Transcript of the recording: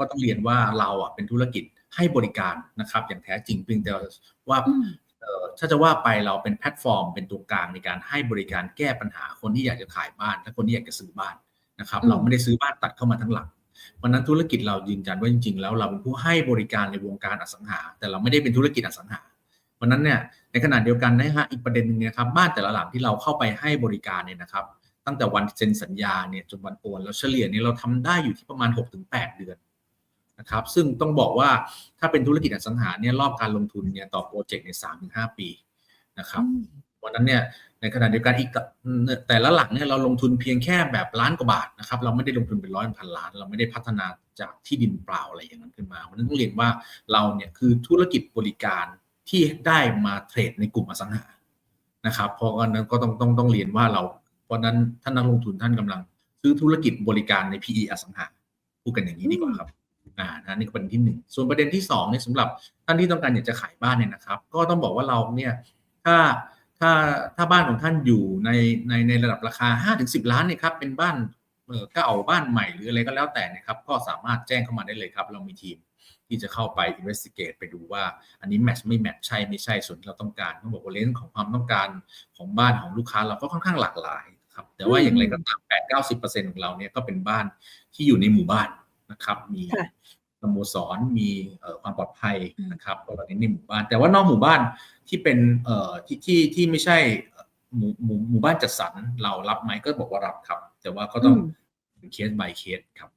ก็ต้องเรียนว่าเราอะเป็นธุรกิจให้บริการนะครับ อย่างแท้จริงเพียงแต่ว่าอืมเอ่อถ้าจะว่าไปเราเป็นแพลตฟอร์ม เป็นตัวกลางในการให้บริการแก้ปัญหาคนที่อยากจะขายบ้านและคนที่อยากจะซื้อบ้านนะครับอืมเราไม่ได้ซื้อบ้านตัดเข้ามาทั้งหลังเพราะฉะนั้นธุรกิจเรายืนยันว่าจริงๆ แล้วเราเป็นผู้ให้บริการในวงการอสังหา แต่เราไม่ได้เป็นธุรกิจอสังหาเพราะฉะนั้นเนี่ยในขณะเดียวกันนะฮะอีกประเด็นหนึ่งเนยนะครับบ้านแต่ละหลังที่เราเข้าไปให้บริการเนี่ยนะครับ ตั้งแต่วันเซ็นสัญญาเนี่ยจนวันโอนแล้วเฉลี่ยเนี่ยเราทำได้อยู่ที่ประมาณ 6-8 เดือน นะครับซึ่งต้องบอกว่าถ้าเป็นธุรกิจอสังหาเนี่ยรอบการลงทุนเนี่ยต่อโปรเจกต์ในย3-5ปีนะครับอืมวันนั้นเนี่ยในขณะเดียวกันอีกแต่ละหลังเนี่ยเราลงทุนเพียงแค่แบบล้านกว่าบาทนะครับเราไม่ได้ลงทุนเป็นร้อยเป็นพันล้าน เราไม่ได้พัฒนาจากที่ดินเปล่าอะไรอย่างนั้นขึ้นมาวันนั้นต้องเรียนว่าเราเนี่ยคือธุรกิจบริการที่ได้มาเทรดในกลุ่มอสังหานะครับเพราะงั้นก็ต้องต้องต้องเรียนว่าเรา เพราะฉะนั้นท่านนักลงทุนท่านกำลัง ซื้อธุรกิจบริการใน PE อสังหาพูดกันอย่างนี้ดีกว่าครับ อ่านะนี่ก็เป็นที่หนึ่งส่วนประเด็นที่สองเนี่ยสำหรับท่านที่ต้องการอยากจะขายบ้านเนี่ยนะครับ ก็ต้องบอกว่าเราเนี่ยถ้าถ้าถ้าบ้านของท่านอยู่ในในในระดับราคา 5-10 ล้านเนี่ยครับเป็นบ้านเออเก่าบ้านใหม่หรืออะไรก็แล้วแต่เนะครับ ก็สามารถแจ้งเข้ามาได้เลยครับ เรามีทีมที่จะเข้าไป investigate ไปดูว่า อันนี้แมทช์ไม่แมทช์ใช่ไม่ใช่ส่วนที่เราต้องการต้องบอกว่าเลนส์ของความต้องการของบ้านของลูกค้าเราก็ค่อนข้างหลากหลายครับแต่ว่าอย่างไรก็ตาม8-90%ของเราเนี่ยก็เป็นบ้านที่อยู่ในหมู่บ้าน นะครับ มีค่ะสโมสรมีเอ่อความปลอดภัยนะครับก็ตอนนี้ในหมู่บ้าน แต่ว่านอกหมู่บ้านที่เป็นเอ่อที่ที่ที่ไม่ใช่หมู่หมู่หมู่บ้านจัดสรรเรารับไหมก็บอกว่ารับครับ แต่ว่าก็ต้องอืมเป็นเคส by เคสครับ